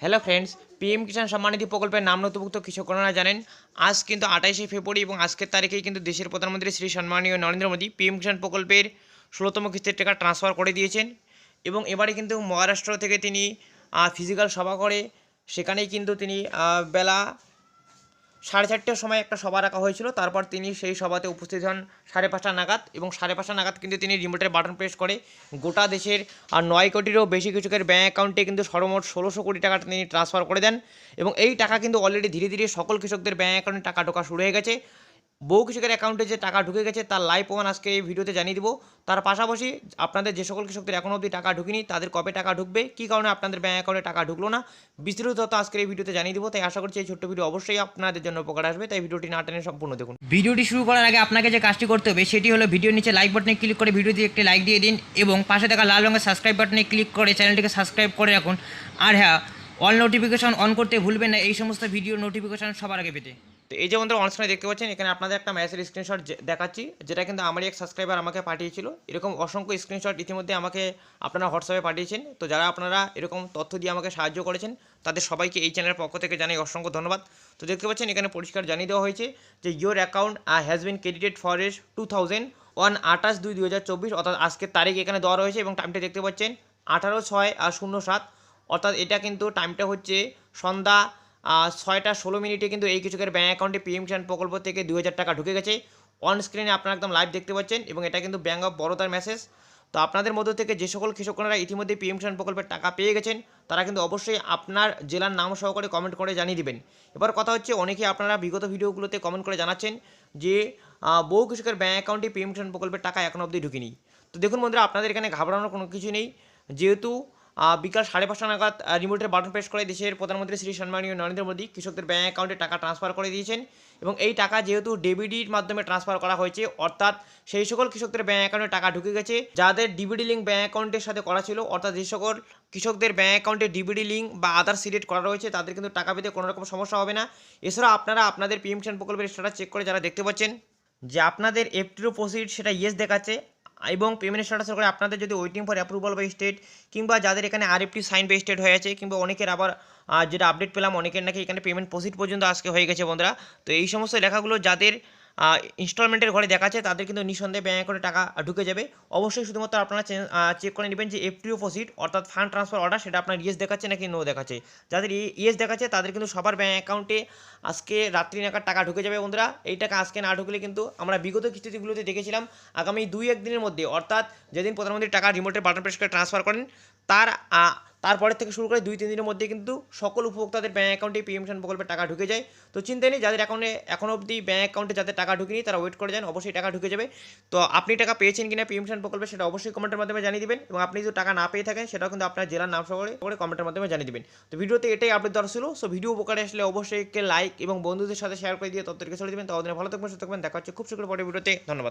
Hello friends PM Kisan Samman Nidhi প্রকল্পের নাম নথিভুক্ত কৃষকরা জানেন। আজ কিন্তু আঠাইশে ফেব্রুয়ারি এবং আজকের তারিখেই কিন্তু দেশের প্রধানমন্ত্রী শ্রী সম্মানীয় নরেন্দ্র মোদী পিএম কিষাণ প্রকল্পের ষোলোতম কিস্তির টাকা ট্রান্সফার করে দিয়েছেন এবং এবারে কিন্তু মহারাষ্ট্র থেকে তিনি ফিজিক্যাল সভা করে। সেখানেই কিন্তু তিনি বেলা সাড়ে চারটের সময় একটা সভা রাখা হয়েছিল, তারপর তিনি সেই সভাতে উপস্থিত হন সাড়ে পাঁচটা নাগাদ এবং সাড়ে পাঁচটা নাগাদ কিন্তু তিনি রিমোটের বাটন প্রেস করে গোটা দেশের, আর নয় কোটিরও বেশি কৃষকের ব্যাঙ্ক অ্যাকাউন্টে কিন্তু সর্বমোট ষোলোশো কোটি টাকা তিনি ট্রান্সফার করে দেন এবং এই টাকা কিন্তু অলরেডি ধীরে ধীরে সকল কৃষকদের ব্যাঙ্ক অ্যাকাউন্টে টাকা ঢোকা শুরু হয়ে গেছে। বহু কৃষকের অ্যাকাউন্টে যে টাকা ঢুকে গেছে, তার লাইভ প্রমাণ আজকে এই ভিডিওতে জানিয়ে দিব। তার পাশাপাশি আপনাদের যে সকল কৃষকদের এখনও অবধি টাকা ঢুকিনি, তাদের কবে টাকা ঢুকবে, কী কারণে আপনাদের ব্যাঙ্ক অ্যাকাউন্টে টাকা ঢুকলো না, বিস্তারিত তথ্য আজকের এই ভিডিওতে জানিয়ে দিব। তাই আশা করছি এই ছোট্ট ভিডিও অবশ্যই আপনাদের জন্য উপকার আসবে। তাই ভিডিওটি না টেনে সম্পূর্ণ দেখুন। ভিডিওটি শুরু করার আগে আপনাকে যে কাজটি করতে হবে, সেটি হলো ভিডিওর নিচে লাইক বাটনে ক্লিক করে ভিডিওটি একটি লাইক দিয়ে দিন এবং পাশে থাকা লাল রঙের সাবস্ক্রাইব বাটনে ক্লিক করে চ্যানেলটিকে সাবস্ক্রাইব করে রাখুন। আর হ্যাঁ অল নোটিফিকেশন অন করতে ভুলবেন না। এই সমস্ত ভিডিও নোটিফিকেশন সবার আগে পেতে। তো এই যে বন্ধুরা অনস্ক্রিনে দেখতে পাচ্ছেন, এখানে আপনাদের একটা ম্যাচের স্ক্রিনশট দেখাচ্ছি, যেটা কিন্তু আমারই এক সাবস্ক্রাইবার আমাকে পাঠিয়েছিল। এরকম অসংখ্য স্ক্রিনশট ইতিমধ্যে আমাকে আপনারা হোয়াটসঅ্যাপে পাঠিয়েছেন। তো যারা আপনারা এরকম তথ্য দিয়ে আমাকে সাহায্য করেছেন, তাদের সবাইকে এই চ্যানেলের পক্ষ থেকে জানাই অসংখ্য ধন্যবাদ। তো দেখতে পাচ্ছেন, এখানে পরিষ্কার জানিয়ে দেওয়া হয়েছে যে your account has been credited for S two thousand one আঠাশ দুই দুই হাজার চব্বিশ অর্থাৎ আজকের তারিখ এখানে দেওয়া রয়েছে এবং টাইমটা দেখতে পাচ্ছেন, আঠারো, ছয় আর শূন্য, সাত। অর্থাৎ এটা কিন্তু টাইমটা হচ্ছে সন্ধ্যা ছয়টা ষোলো মিনিটে কিন্তু এই কৃষকের ব্যাঙ্ক অ্যাকাউন্টে পিএম কিষাণ প্রকল্প থেকে দুই হাজার টাকা ঢুকে গেছে। অন স্ক্রিনে আপনারা একদম লাইভ দেখতে পাচ্ছেন এবং এটা কিন্তু ব্যাঙ্ক অফ বরোদার মেসেজ তো আপনাদের মধ্য থেকে যে সকল কৃষকরা ইতিমধ্যে পিএম কিষাণ প্রকল্পের টাকা পেয়ে গেছেন, তারা কিন্তু অবশ্যই আপনার জেলার নাম সহকারে কমেন্ট করে জানিয়ে দিবেন। এবার কথা হচ্ছে অনেকেই আপনারা বিগত ভিডিওগুলোতে কমেন্ট করে জানাচ্ছেন যে বহু কৃষকের ব্যাঙ্ক অ্যাকাউন্টে পিএম কিষাণ প্রকল্পের টাকা এখনও অবধি ঢুকিনি। তো দেখুন বন্ধুরা, আপনাদের এখানে ঘাবড়ানোর কোনো কিছু নেই। যেহেতু বিকাল সাড়ে পাঁচটা নাগাদ রিমোটের বাটন প্রেস করে দেশের প্রধানমন্ত্রী শ্রী সম্মানীয় নরেন্দ্র মোদী কৃষকদের ব্যাঙ্ক অ্যাকাউন্টে টাকা ট্রান্সফার করে দিয়েছেন এবং এই টাকা যেহেতু ডিবিডির মাধ্যমে ট্রান্সফার করা হয়েছে, অর্থাৎ সেই সকল কৃষকদের ব্যাঙ্ক অ্যাকাউন্টে টাকা ঢুকে গেছে, যাদের ডিবিডি লিঙ্ক ব্যাঙ্ক অ্যাকাউন্টের সাথে করা ছিল, অর্থাৎ যে সকল কৃষকদের ব্যাঙ্ক অ্যাকাউন্টে ডিবিডি লিঙ্ক বা আদার সিলেক্ট করা রয়েছে, তাদের কিন্তু টাকা পেতে কোনো রকম সমস্যা হবে না। এছাড়া আপনারা আপনাদের পিএম কিষাণ প্রকল্পের স্ট্যাটাস চেক করে যারা দেখতে পাচ্ছেন, যে আপনাদের এফটিরও প্রসিড সেটা ইয়েস দেখাচ্ছে এবং পেমেন্ট স্ট্যাটাসের করে আপনাদের যদি waiting for approval by state কিংবা যাদের এখানে আরএফটি সাইন বাই স্টেট হয়ে আছে কিংবা অনেকের আবার যেটা আপডেট পেলাম, অনেকের নাকি এখানে পেমেন্ট প্রসিড পর্যন্ত আজকে হয়ে গেছে বন্ধুরা। তো এই সমস্ত লেখাগুলো যাদের ইনস্টলমেন্টের ঘরে দেখাচ্ছে, তাদের কিন্তু নিঃসন্দেহে ব্যাঙ্ক অ্যাকাউন্টে টাকা ঢুকে যাবে। অবশ্যই শুধুমাত্র আপনারা চেক করে নেবেন যে এফটিও প্রসিড অর্থাৎ ফান্ড ট্রান্সফার অর্ডার সেটা আপনার ইয়েস দেখাচ্ছে নাকি নো দেখাচ্ছে। যাদের ইয়েস দেখাচ্ছে, তাদের কিন্তু সবার ব্যাঙ্ক অ্যাকাউন্টে আজকে রাত্রি নাগাদ টাকা ঢুকে যাবে বন্ধুরা। এই টাকা আজকে না ঢুকলে কিন্তু আমরা বিগত কিস্তিগুলোতে দেখেছিলাম, আগামী দুই একদিনের মধ্যে, অর্থাৎ যেদিন প্রধানমন্ত্রী টাকা রিমোটের বাটন প্রেস করে ট্রান্সফার করেন, তার তারপরের থেকে শুরু করে দুই, তিন দিনের মধ্যে কিন্তু সকল উপভোক্তাদের ব্যাঙ্ক অ্যাকাউন্টে পিএম কিষাণ প্রকল্পের টাকা ঢুকে যায়। তো চিন্তা নেই, যাদের অ্যাকাউন্টে এখন অবধি ব্যাঙ্ক অ্যাকাউন্টে যাদের টাকা ঢুকেনি, তারা ওয়েট করে যান, অবশ্যই টাকা ঢুকে যাবে। তো আপনি টাকা পেয়েছেন কিনা পিএম কিষাণ প্রকল্পে সেটা অবশ্যই কমেন্টের মাধ্যমে জানিয়ে দিবেন এবং আপনি যদি টাকা না পেয়ে থাকেন, সেটাও কিন্তু আপনার জেলার নাম সহকারে করে কমেন্টের মাধ্যমে জানিয়ে দিবেন। তো ভিডিওতে এটাই আপডেট দরকার ছিল। সো ভিডিও উপকারে আসলে অবশ্যই লাইক এবং বন্ধুদের সাথে শেয়ার করে দিয়ে তত্ত্বকে ছড়িয়ে দেবেন। তো ভালো থাকবেন, সুস্থ থাকবেন। দেখা হচ্ছে খুব শীঘ্র পরে ভিডিওতে ধন্যবাদ।